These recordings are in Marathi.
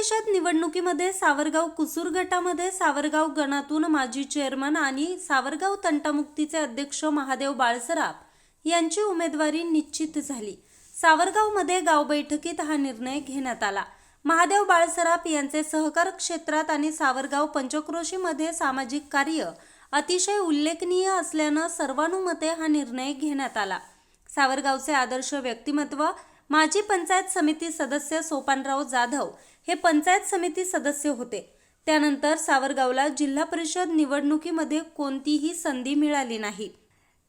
परिषद निवडणुकीमध्ये सावरगाव कुसूर गटामध्ये सावरगाव गणातून माजी चेअरमन आणि सावरगाव तंटामुक्तीचे अध्यक्ष महादेव बाळसराफ यांची उमेदवारी निश्चित झाली. सावरगावमध्ये गाव बैठकीत हा निर्णय घेण्यात आला. महादेव बाळसराफ यांचे सहकार क्षेत्रात आणि सावरगाव पंचक्रोशीमध्ये सामाजिक कार्य अतिशय उल्लेखनीय असल्यानं सर्वानुमते हा निर्णय घेण्यात आला. सावरगावचे आदर्श व्यक्तिमत्व माजी पंचायत समिती सदस्य सोपानराव जाधव हे पंचायत समिती सदस्य होते. त्यानंतर सावरगावला जिल्हा परिषद निवडणुकीमध्ये कोणतीही संधी मिळाली नाही.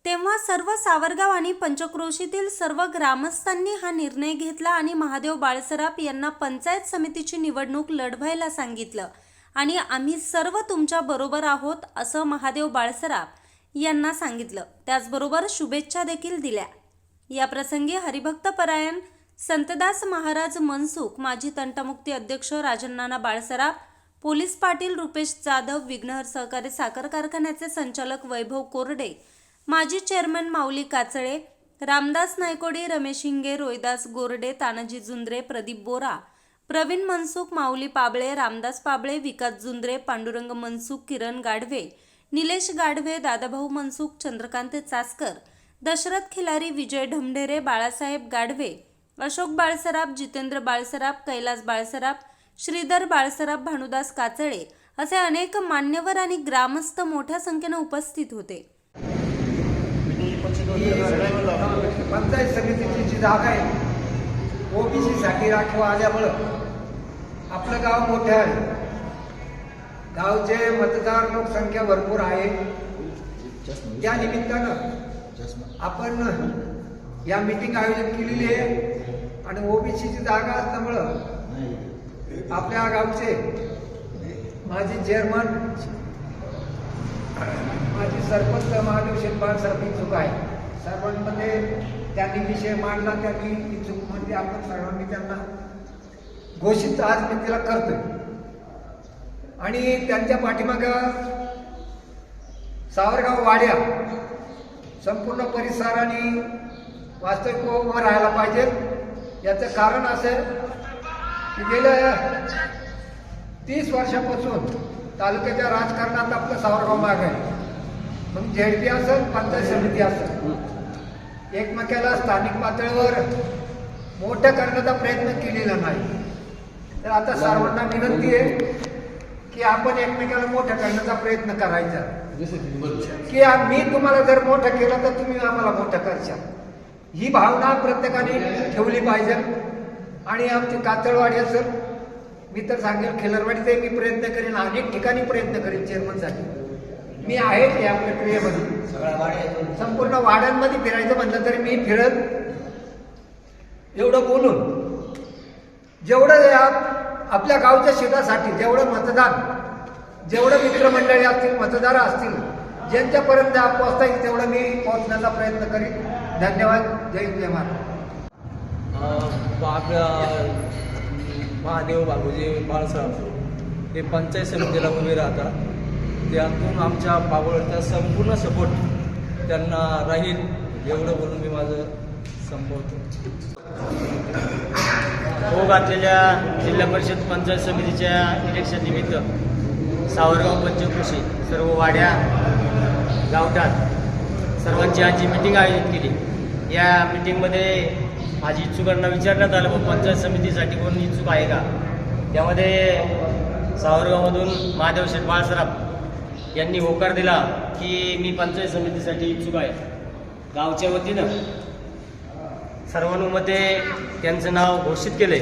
तेव्हा सर्व सावरगाव आणि पंचक्रोशीतील सर्व ग्रामस्थांनी हा निर्णय घेतला आणि महादेव बाळसराफ यांना पंचायत समितीची निवडणूक लढवायला सांगितलं. आणि आम्ही सर्व तुमच्या बरोबर आहोत असं महादेव बाळसराफ यांना सांगितलं. त्याचबरोबर शुभेच्छा देखील दिल्या. या प्रसंगी हरिभक्त परायण संतदास महाराज मनसुख माजी तंटामुक्ती अध्यक्ष राजन्नाना बाळसराफ पोलीस पाटील रुपेश जाधव विघ्नहर सहकारी साखर कारखान्याचे संचालक वैभव कोरडे माजी चेअरमन माऊली काचळे रामदास नायकोडी रमेश हिंगे रोहिदास गोरडे तानाजी जुंद्रे प्रदीप बोरा प्रवीण मनसुख माऊली पाबळे रामदास पाबळे विकास जुंद्रे पांडुरंग मनसुख किरण गाढवे निलेश गाढवे दादाभाऊ मनसुख चंद्रकांत चासकर दशरथ खिलारी विजय ढमढेरे बाळासाहेब गाढवे अशोक बाळसराफ जितेंद्र बाळसराफ कैलास बाळसराफ श्रीधर बाळसराफ भानुदास काचळे असे अनेक मान्यवर आणि ग्रामस्थ मोठ्या संख्येनं उपस्थित होते. पंचायत समितीची जी जागा आहे ओबीसी साठी राखीव आल्यामुळं आपलं गाव मोठं आहे. गावचे मतदार लोकसंख्या भरपूर आहे. त्या निमित्तानं आपण या मीटिंग आयोजित केलेली आहे. आणि ओबीसीची जागा असल्यामुळं आपल्या गावचे माजी चेअरमन माझी सरपंच महादेव शेतबाळ सर इच्छुक आहे. सर्वांमध्ये त्यांनी विषय मांडला त्यांनी इच्छुक म्हणजे आपण सर्वांनी त्यांना घोषित आज मी तिला करतोय. आणि त्यांच्या पाठीमाग सावरगाव वाड्या संपूर्ण परिसर आणि वास्तविक राहायला पाहिजे. याचं कारण असं की गेल्या तीस वर्षापासून तालुक्याच्या राजकारणात आपलं सावरगाव माग आहे. मग झेडपी असेल पंचायत समिती असेल. एकमेकाला स्थानिक पातळीवर मोठं करण्याचा प्रयत्न केलेला नाही. तर आता सर्वांना विनंती आहे की आपण एकमेकाला मोठं करण्याचा प्रयत्न करायचा. की मी तुम्हाला जर मोठं केलं तर तुम्ही आम्हाला मोठं करशाल. ही भावना प्रत्येकाने ठेवली पाहिजे. आणि आमची कातळवाडी असेल मी तर सांगेल खेलरवाडीचे मी प्रयत्न करेन अनेक ठिकाणी प्रयत्न करेन चेअरमनसाठी मी आहे या प्रक्रियेमध्ये. संपूर्ण वाड्यांमध्ये फिरायचं म्हणलं तरी मी फिरत एवढं बोलून जेवढं या आपल्या गावच्या शेतासाठी जेवढं मतदान जेवढं मित्रमंडळी असतील मतदार असतील ज्यांच्यापर्यंत पोहोचता येईल तेवढं मी पोहोचण्याचा प्रयत्न करीन. धन्यवाद. जय हिंद, जय महाराज महादेव बाबूजी बाळासाहेब हे पंचायत समितीला उभे राहतात. त्यातून आमच्या पाबळचा संपूर्ण सपोर्ट त्यांना राहील एवढं बोलून मी माझं संपवतो. हो घातलेल्या जिल्हा परिषद पंचायत समितीच्या इलेक्शन निमित्त सावरगाव पंचकृषी सर्व वाड्या गावठात सर्वांची आजची मिटिंग आयोजित केली. या मिटिंगमध्ये माझी इच्छुकांना विचारण्यात आलं व पंचायत समितीसाठी कोण इच्छुक आहे का? त्यामध्ये सावरगावमधून महादेव शेठ बाळसराफ यांनी होकार दिला की मी पंचायत समितीसाठी इच्छुक आहे. गावच्या वतीनं सर्वानुमते त्यांचं नाव घोषित केले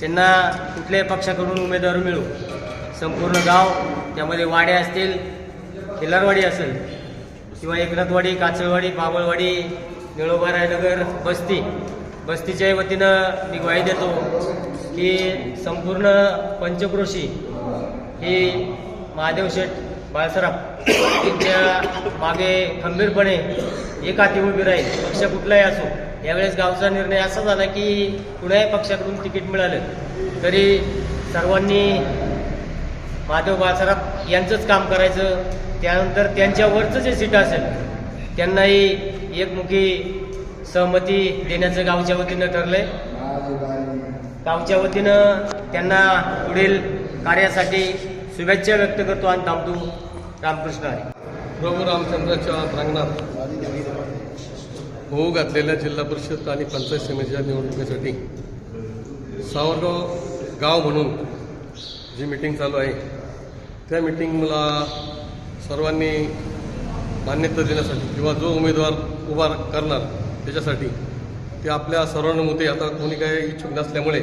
त्यांना कुठल्याही पक्षाकडून उमेदवार मिळू. संपूर्ण गाव त्यामध्ये वाड्या असतील खिलारवाडी असेल किंवा एकनाथवाडी काचळवाडी बाबळवाडी निळोबारायनगर बस्ती बस्तीच्या वतीनं मी ग्वाही देतो की संपूर्ण पंचक्रोशी ही महादेव शेठ बाळसराफ यांच्या मागे खंबीरपणे एकाती उभी राहील पक्ष कुठलाही असो यावेळेस गावचा निर्णय असा झाला की कुणाही पक्षाकडून तिकीट मिळालं तरी सर्वांनी महादेव बाळसराफ यांचंच काम करायचं. त्यानंतर त्यांच्यावरचं जे सीट असेल त्यांनाही एकमुखी सहमती देण्याचं गावच्या वतीनं ठरलंय. गावच्या वतीनं त्यांना पुढील कार्यासाठी शुभेच्छा व्यक्त करतो आणि थांबतो. रामकृष्ण हरी. प्रभू रामचंद्राच्या प्रांगणात होऊ घातलेल्या जिल्हा परिषद आणि पंचायत समितीच्या निवडणुकीसाठी सावरगाव गाव म्हणून जी मिटिंग चालू आहे त्या मिटिंगला सर्वांनी मान्यता देण्यासाठी किंवा जो उमेदवार उभा करणार त्याच्यासाठी ते आपल्या सर्वांमध्ये आता कोणी काही इच्छुक नसल्यामुळे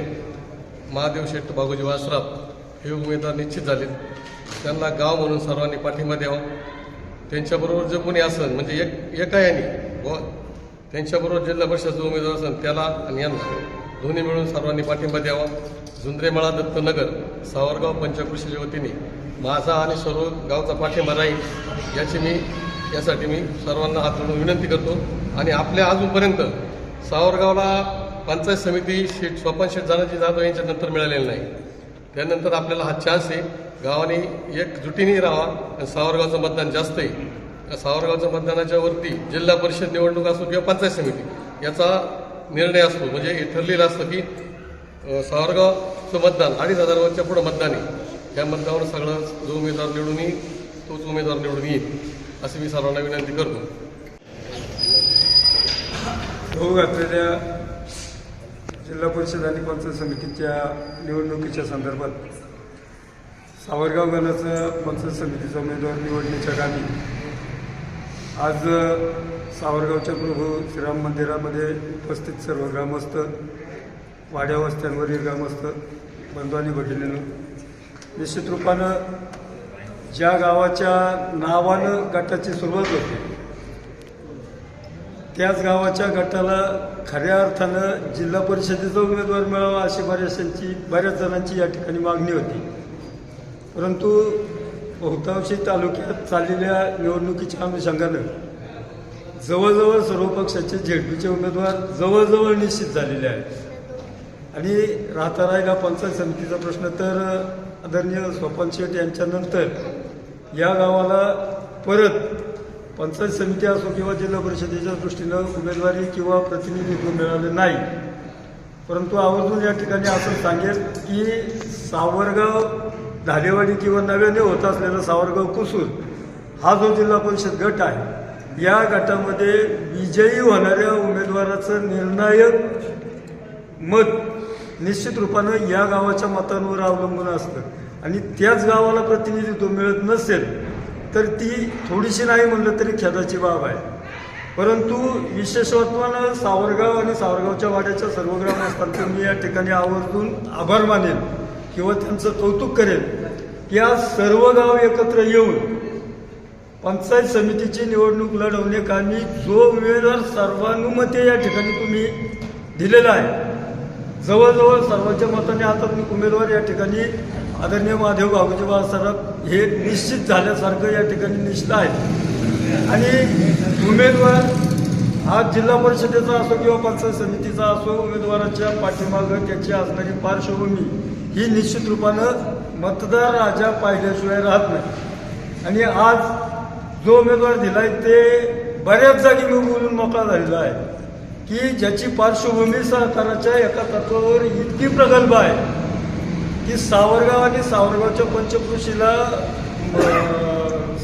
महादेव शेट्ट बाबूजी वासराफ हे उमेदवार निश्चित झालेत. त्यांना गाव म्हणून सर्वांनी पाठिंबा द्यावा. त्यांच्याबरोबर जे कोणी असेल म्हणजे एक एका याने व त्यांच्याबरोबर जिल्हा परिषद जो उमेदवार असेल त्याला आणि यांना दोन्ही मिळून सर्वांनी पाठिंबा द्यावा. झुंद्रेमळा दत्तनगर सावरगाव पंचकृषीच्या वतीने माझा आणि सर्व गावचा पाठिंबा राहील याची मी यासाठी मी सर्वांना हात जोडून विनंती करतो. आणि आपल्या अजूनपर्यंत सावरगावला पंचायत समिती शेट स्वपन शेठ जाण्याची जाधव यांच्या नंतर मिळालेली नाही. त्यानंतर आपल्याला हा चान्स आहे. गावाने एकजुटीने राहावा. आणि सावरगावचं मतदान जास्त आहे. सावरगावच्या मतदानाच्या वरती जिल्हा परिषद निवडणूक असो किंवा पंचायत समिती याचा निर्णय असतो. म्हणजे हे ठरलेलं असतं की सावरगावचं मतदान अडीच हजारावरच्या पुढं मतदान आहे. त्या मतदानावर सगळं जो उमेदवार निवडून येईल तोच उमेदवार निवडून येईल. अशी मी सर्वांना विनंती करतो. होऊ घातलेल्या जिल्हा परिषद आणि पंचायत समितीच्या निवडणुकीच्या संदर्भात सावरगाव गणाचं पंचायत समितीचा उमेदवार निवडण्याच्या कामी आज सावरगावच्या प्रभू श्रीराम मंदिरामध्ये उपस्थित सर्व ग्रामस्थ वाड्या वस्त्यांवरील ग्रामस्थ बंधू आणि भगिनीनं निश्चित रूपानं ज्या गावाच्या नावानं गटाची सुरुवात होते त्याच गावाच्या गटाला खऱ्या अर्थानं जिल्हा परिषदेचा उमेदवार मिळावा अशी बऱ्याचशांची बऱ्याच जणांची या ठिकाणी मागणी होती. परंतु बहुतांशी तालुक्यात चाललेल्या निवडणुकीच्या अनुषंगानं जवळजवळ सर्व पक्षाचे झेडपीचे उमेदवार जवळजवळ निश्चित झालेले आहेत. आणि राहता राहिला पंचायत समितीचा प्रश्न तर आदरणीय स्वपन शेठ यांच्यानंतर या गावाला परत पंचायत समिती असो किंवा जिल्हा परिषदेच्या दृष्टीनं उमेदवारी किंवा प्रतिनिधित्व मिळालं नाही. परंतु आवर्जून या ठिकाणी असं सांगेल की सावरगाव धालेवाडी किंवा नव्याने होत असलेला सावरगाव कुसूर हा जो जिल्हा परिषद गट आहे या गटामध्ये विजयी होणाऱ्या उमेदवाराचं निर्णायक मत निश्चित रूपानं या गावाच्या मतांवर अवलंबून असतं. आणि त्याच गावाला प्रतिनिधित्व मिळत नसेल तर ती थोडीशी नाही म्हणलं तरी खेदाची बाब आहे. परंतु विशेषत्वानं सावरगाव आणि सावरगावच्या वाड्याच्या सर्व ग्रामस्थांचं मी या ठिकाणी आवर्जून आभार मानेन किंवा त्यांचं कौतुक करेल की या सर्व गाव एकत्र येऊन पंचायत समितीची निवडणूक लढवण्याकामी जो उमेदवार सर्वानुमते या ठिकाणी तुम्ही दिलेला आहे. जवळजवळ सर्वांच्या मताने आता तुम्ही उमेदवार या ठिकाणी आदरणीय महादेव बाबूजी सरप हे निश्चित झाल्यासारखं या ठिकाणी निश्चित आहे आणि उमेदवार हा जिल्हा परिषदेचा असो किंवा पंचायत समितीचा असो उमेदवाराच्या पाठीमागं त्याची असणारी पार्श्वभूमी ही निश्चित रूपानं मतदार राजा पाहिल्याशिवाय राहत नाही. आणि आज जो उमेदवार दिलाय ते बऱ्याच जागी मी बोलून मोकळा झालेला आहे की ज्याची पार्श्वभूमी सहकाराच्या एका तत्वावर इतकी प्रगल्भ आहे की सावरगाव आणि सावरगावच्या पंचकृषीला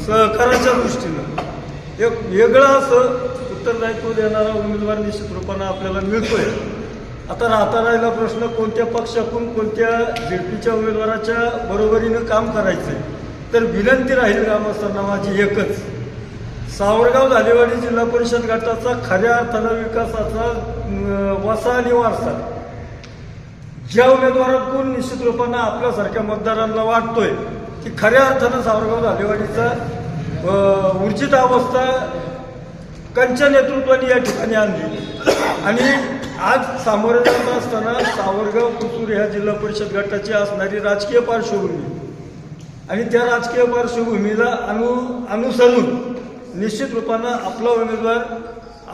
सहकाराच्या दृष्टीनं एक वेगळं असं उत्तरदायित्व देणारा उमेदवार निश्चित रूपानं आपल्याला मिळतोय. आता राहता राहिला प्रश्न कोणत्या पक्षातून कोणत्या झेडपीच्या उमेदवाराच्या बरोबरीनं काम करायचंय? तर विनंती राहील ग्रामस्थांना माझी एकच. सावरगाव झालेवाडी जिल्हा परिषद गटाचा खऱ्या अर्थानं विकासाचा वसा आणि वारसा. ज्या उमेदवारातून निश्चित रूपानं आपल्यासारख्या मतदारांना वाटतोय की खऱ्या अर्थानं सावरगाव झालेवाडीचा ऊर्जित अवस्था कंच्या नेतृत्वाने या ठिकाणी आणली. आणि आज सामोरे जात असताना सावरगाव कुतूर ह्या जिल्हा परिषद गटाची असणारी राजकीय पार्श्वभूमी. आणि त्या राजकीय पार्श्वभूमीला अनु अनुसरून निश्चित रूपानं आपला उमेदवार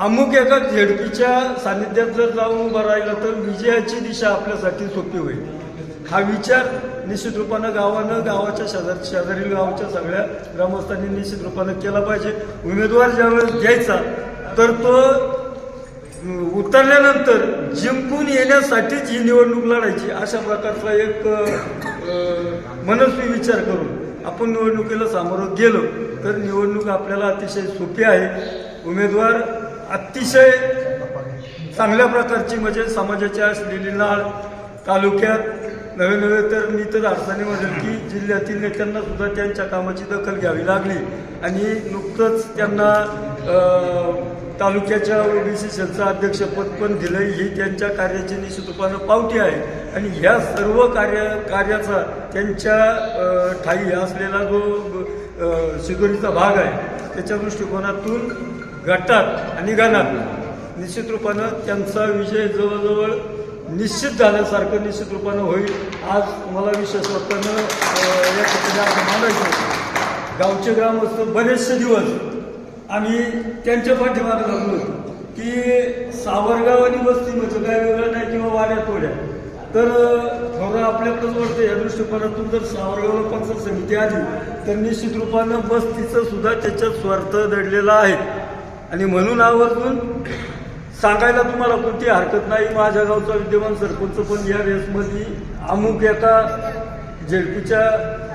अमुक एका झेडपीच्या सानिध्यात जर जाऊन उभं राहिलं तर विजयाची दिशा आपल्यासाठी सोपी होईल. हा विचार निश्चित रूपानं गावानं गावाच्या शेजार शेजारील गावाच्या सगळ्या ग्रामस्थांनी निश्चित रूपानं केला पाहिजे. उमेदवार ज्यावेळेस घ्यायचा तर तो उतरल्यानंतर जिंकून येण्यासाठीच ही निवडणूक लढायची अशा प्रकारचा एक मनस्वी विचार करून आपण निवडणुकीला सामोरं गेलो तर निवडणूक आपल्याला अतिशय सोपी आहे. उमेदवार अतिशय चांगल्या प्रकारची म्हणजे समाजाच्या असलेली तालुक्यात नवे नवे तर मी तर अडचणी म्हणेल की जिल्ह्यातील नेत्यांना सुद्धा त्यांच्या कामाची दखल घ्यावी लागली. आणि नुकतंच त्यांना अ, तालुक्याच्या ओबीसी सेलचं अध्यक्षपद पण दिलं ही त्यांच्या कार्याची निश्चित रूपानं पावती आहे. आणि ह्या सर्व कार्य कार्याचा त्यांच्या ठाई असलेला जो अ, शिदोरीचा भाग आहे त्याच्या दृष्टिकोनातून गटात आणि गणात निश्चित रूपानं त्यांचा विजय जवळजवळ निश्चित झाल्यासारखं निश्चित रूपानं होईल आज मला विशेष वाटतं या ठिकाणी असं मानायचं गावचे ग्रामस्थ बरेचसे दिवस आम्ही त्यांच्या पाठीमागे लागलो होतो की सावरगाव आणि वस्ती म्हणजे काय वेगळं नाही किंवा वाड्या तोड्या तर थोडं आपल्याकडंच वाटतं या दृष्टिकोनातून जर सावरगावला पंचायत समिती आली तर निश्चित रूपानं बस्तीचं सुद्धा त्याच्यात स्वार्थ दडलेला आहे. आणि म्हणून आवर्जून सांगायला तुम्हाला कोणती हरकत नाही. माझ्या गावचा विद्यमान सरपंच पण या रेसमध्ये अमुक एका झेडपीच्या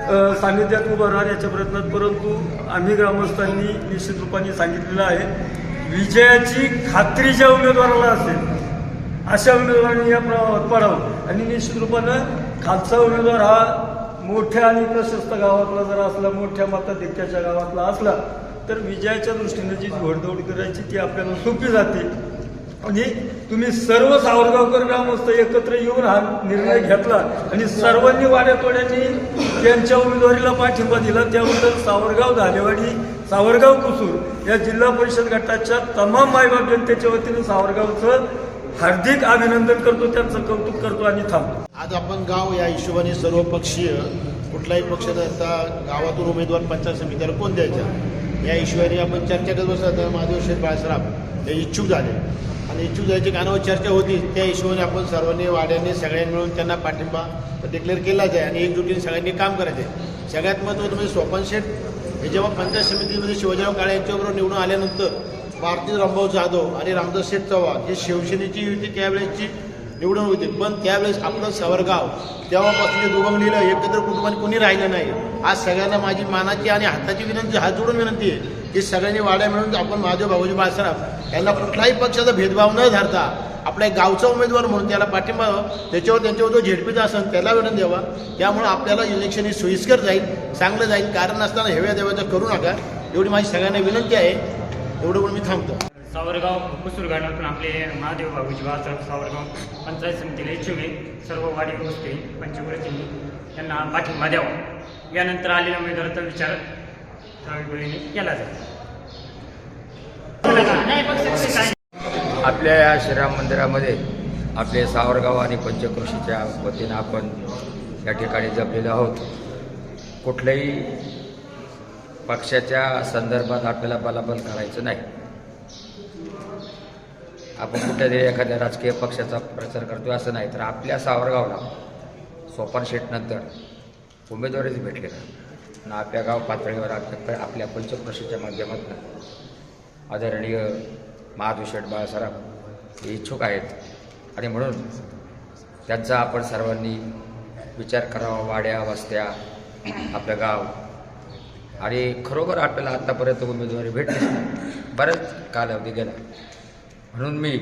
अ, सानिध्यात उभं राहण्याच्या प्रयत्नात परंतु आम्ही ग्रामस्थांनी निश्चित रूपाने सांगितलेलं आहे विजयाची खात्री ज्या उमेदवाराला असेल अशा उमेदवारांनी या प्रवाहात पडावं. आणि निश्चित रूपानं खालचा उमेदवार हा मोठ्या आणि प्रशस्त गावातला जर असला मोठ्या मताधिक्याच्या गावातला असला तर विजयाच्या दृष्टीने जी घोडदौड करायची ती आपल्याला सोपी जाते. आणि तुम्ही सर्व सावरगावकर ग्रामस्थ एकत्र येऊन हा निर्णय घेतला आणि सर्वांनी वाड्यातोड्यांनी त्यांच्या उमेदवारीला पाठिंबा दिला त्याबद्दल सावरगाव धालेवाडी सावरगाव कुसूर या जिल्हा परिषद गटाच्या तमाम मायबाप जनतेच्या वतीनं सावरगावचं हार्दिक अभिनंदन करतो त्यांचं कौतुक करतो आणि थांबतो. आज आपण गाव या हिशोबाने सर्व पक्षीय कुठलाही पक्षाचा गावातून उमेदवार पंचायत समितीला कोण द्यायचा? या हिशोबाने आपण चर्चा करत बसत महादेव शेठ बाळसराफ हे इच्छुक झाले. आणि इच्छुक झाल्याची कानावर चर्चा होती त्या हिशोबाने आपण सर्वांनी वाड्यांनी सगळ्यांनी मिळून त्यांना पाठिंबा डिक्लेअर केलाच आहे. आणि एकजुटीने सगळ्यांनी काम करायचं आहे. सगळ्यात महत्त्वाचं म्हणजे स्वपन शेठ हे जेव्हा पंचायत समितीमध्ये शिवाजीराव काळे यांच्याबरोबर निवडून आल्यानंतर भारती रामभाऊ जाधव आणि रामदास शेठ चव्हाण हे शिवसेनेची युती त्यावेळेसची निवडून होते. पण त्यावेळेस आपलं सवरगाव तेव्हापासून जे दुभंगलीला एकत्र कुटुंबाने कोणी राहिलं नाही. आज सगळ्यांना माझी मानाची आणि हाताची विनंती हात जोडून विनंती आहे की सगळ्यांनी वाड्या मिळून आपण महादेव भाऊजी बाळासाहेब यांना कुठलाही पक्षाचा भेदभाव न धरता आपल्या गावचा उमेदवार म्हणून त्याला पाठिंबा त्याच्यावर त्यांच्यावर जो झेडपीचा असेल त्याला विनंती द्यावा. त्यामुळे आपल्याला इलेक्शन हे सोयीस्कर जाईल चांगलं जाईल. कारण नसताना हेव्या देव्याचं करू नका. एवढी माझी सगळ्यांना विनंती आहे. एवढं पण मी थांबतो. सावरगाव कुसूर गावातून आपले महादेव बाबूजी बाळासाहेब सावरगाव पंचायत समितीला इच्छुक आहे. सर्व वाडी गोष्टी पंचकृतींनी यांना पाठिंबा द्यावा. यानंतर आलेल्या उमेदवाराचा विचार त्यावेळी केला जातो आपल्या या श्रीराम मंदिरामध्ये आपले सावरगाव आणि पंचकृषीच्या वतीनं आपण या ठिकाणी जपलेलो आहोत. कुठल्याही पक्षाच्या संदर्भात आपल्याला बलाबल करायचं नाही. आपण कुठल्या तरी एखाद्या राजकीय पक्षाचा प्रचार करतोय असं नाही तर आपल्या सावरगावला सोपान शेटनंतर उमेदवारीच भेटले ना आणि आपल्या गाव पातळीवर आपल्या आपल्या पंचकृषीच्या माध्यमातून आदरणीय महादूषण बाळासाहेब हे इच्छुक आहेत. आणि म्हणून त्यांचा आपण सर्वांनी विचार करावा वाड्या वस्त्या आपलं गाव. आणि खरोखर आपल्याला आत्तापर्यंत उमेदवारी भेटली बराच कालावधी गेला. म्हणून मी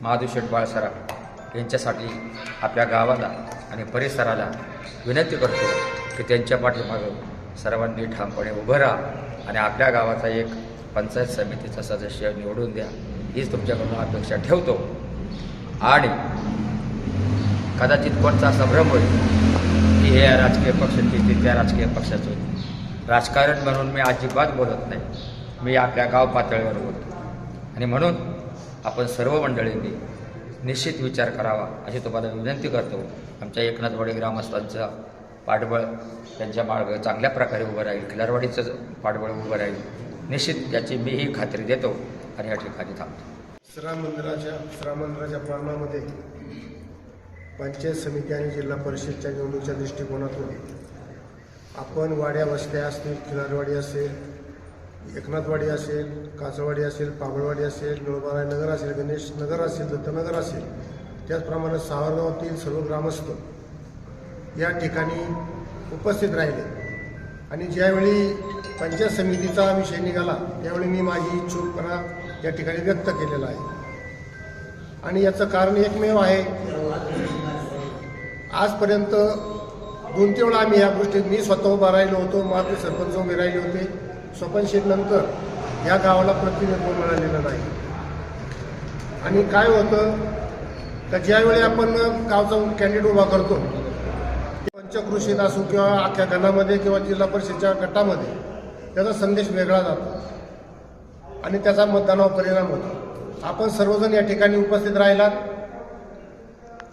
महादूषण बाळासाहेब यांच्यासाठी आपल्या गावाला आणि परिसराला विनंती करतो की त्यांच्या पाठीमागं सर्वांनी ठामपणे उभं राहा आणि आपल्या गावाचा एक पंचायत समितीचा सदस्य निवडून द्या. हीच तुमच्याकडून अपेक्षा ठेवतो. आणि कदाचित कोणता असा भ्रम होईल की हे या राजकीय पक्षाची ते त्या राजकीय पक्षाचं होईल. राजकारण म्हणून मी अजिबात बोलत नाही. मी आपल्या गाव पातळीवर बोलतो. आणि म्हणून आपण सर्व मंडळींनी निश्चित विचार करावा अशी तुम्हाला विनंती करतो. आमच्या एकनाथवाडी ग्रामस्थांचा पाठबळ त्यांच्या मार्ग चांगल्या प्रकारे उभं राहील. खिलारवाडीचं पाठबळ उभं राहील. निश्चित याची मीही खात्री देतो आणि या ठिकाणी थांबतो. श्राम मंदिराच्या श्राम मंदिराच्या प्रांगणामध्ये पंचायत समिती आणि जिल्हा परिषदच्या निवडणुकीच्या दृष्टिकोनातून आपण वाड्या वस्त्या असतील खिलारवाडी असेल एकनाथवाडी असेल कासवाडी असेल पाबळवाडी असेल निळबाराय नगर असेल गणेश नगर असेल दत्तनगर असेल त्याचप्रमाणे सावरगावातील सर्व ग्रामस्थ या ठिकाणी उपस्थित राहिले. आणि ज्यावेळी पंचायत समितीचा विषय निघाला त्यावेळी मी माझी चूकपणा या ठिकाणी व्यक्त केलेला आहे. आणि याचं कारण एकमेव आहे आजपर्यंत दोन तीन वेळा आम्ही या गोष्टीत मी स्वतः उभा राहिलो होतो मात्र सरपंच उभे राहिले होते. स्वपन नंतर या गावाला प्रतिनिधित्व मिळालेलं नाही. आणि काय होतं का ज्यावेळी आपण गावचा कॅन्डिडेट उभा करतो पंचकृषीत असो किंवा अख्ख्या गणामध्ये किंवा जिल्हा परिषदच्या गटामध्ये त्याचा संदेश वेगळा जातो. आणि त्याचा मतदानावर परिणाम होतो. आपण सर्वजण या ठिकाणी उपस्थित राहिलात.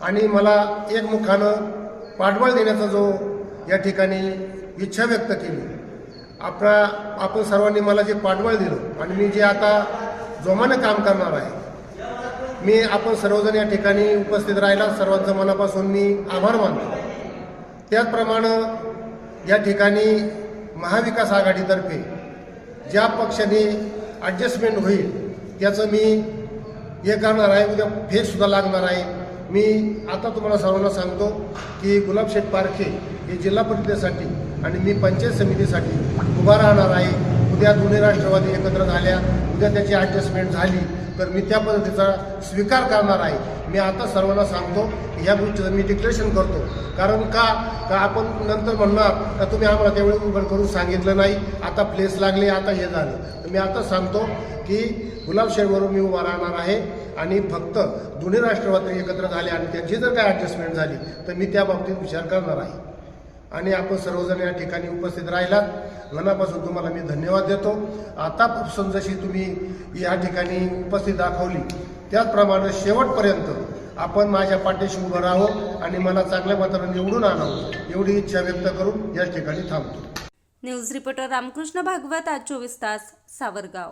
आणि मला एकमुखानं पाठबळ देण्याचा जो या ठिकाणी इच्छा व्यक्त केली. आपला आपण सर्वांनी मला जे पाठबळ दिलं आणि मी जे आता जोमानं काम करणार आहे मी आपण सर्वजण या ठिकाणी उपस्थित राहिला. सर्वांचं मनापासून मी आभार मानतो. त्याचप्रमाणे या ठिकाणी महाविकास आघाडीतर्फे ज्या पक्षाने ॲडजस्टमेंट होईल त्याचं मी हे करणार आहे. उद्या फेससुद्धा लागणार आहे. मी आता तुम्हाला सर्वांना सांगतो की गुलाबशेठ पारखे हे जिल्हा परिषदेसाठी आणि मी पंचायत समितीसाठी उभा राहणार आहे. उद्या दोन्ही राष्ट्रवादी एकत्र झाल्या. उद्या त्याची ॲडजस्टमेंट झाली तर मी त्या पद्धतीचा स्वीकार करणार आहे. मी आता सर्वांना सांगतो ह्या गोष्टीचं मी डिक्लेरेशन करतो. कारण का? का आपण नंतर म्हणणार का तुम्ही आम्हाला त्यावेळी उघड करून सांगितलं नाही? आता प्लेस लागले आता हे झालं. तर मी आता सांगतो की गुलाबशेठवरून मी उभा राहणार आहे आणि फक्त दोन्ही राष्ट्रवादी एकत्र झाले आणि त्यांची जर काय ॲडजस्टमेंट झाली तर मी त्या बाबतीत विचार करणार आहे. आणि आपण सर्वजण या ठिकाणी उपस्थित राहिलात. मनापासून तुम्हाला मी धन्यवाद देतो. आतापासून जशी तुम्ही या ठिकाणी उपस्थित दाखवली त्याचप्रमाणे शेवटपर्यंत आपण माझ्या पाठीशी उभं राहावं आणि मला चांगल्या मात्राने निवडून आणावं एवढी इच्छा व्यक्त करून या ठिकाणी थांबतो. न्यूज रिपोर्टर रामकृष्ण भागवत आज चोवीस तास सावरगाव.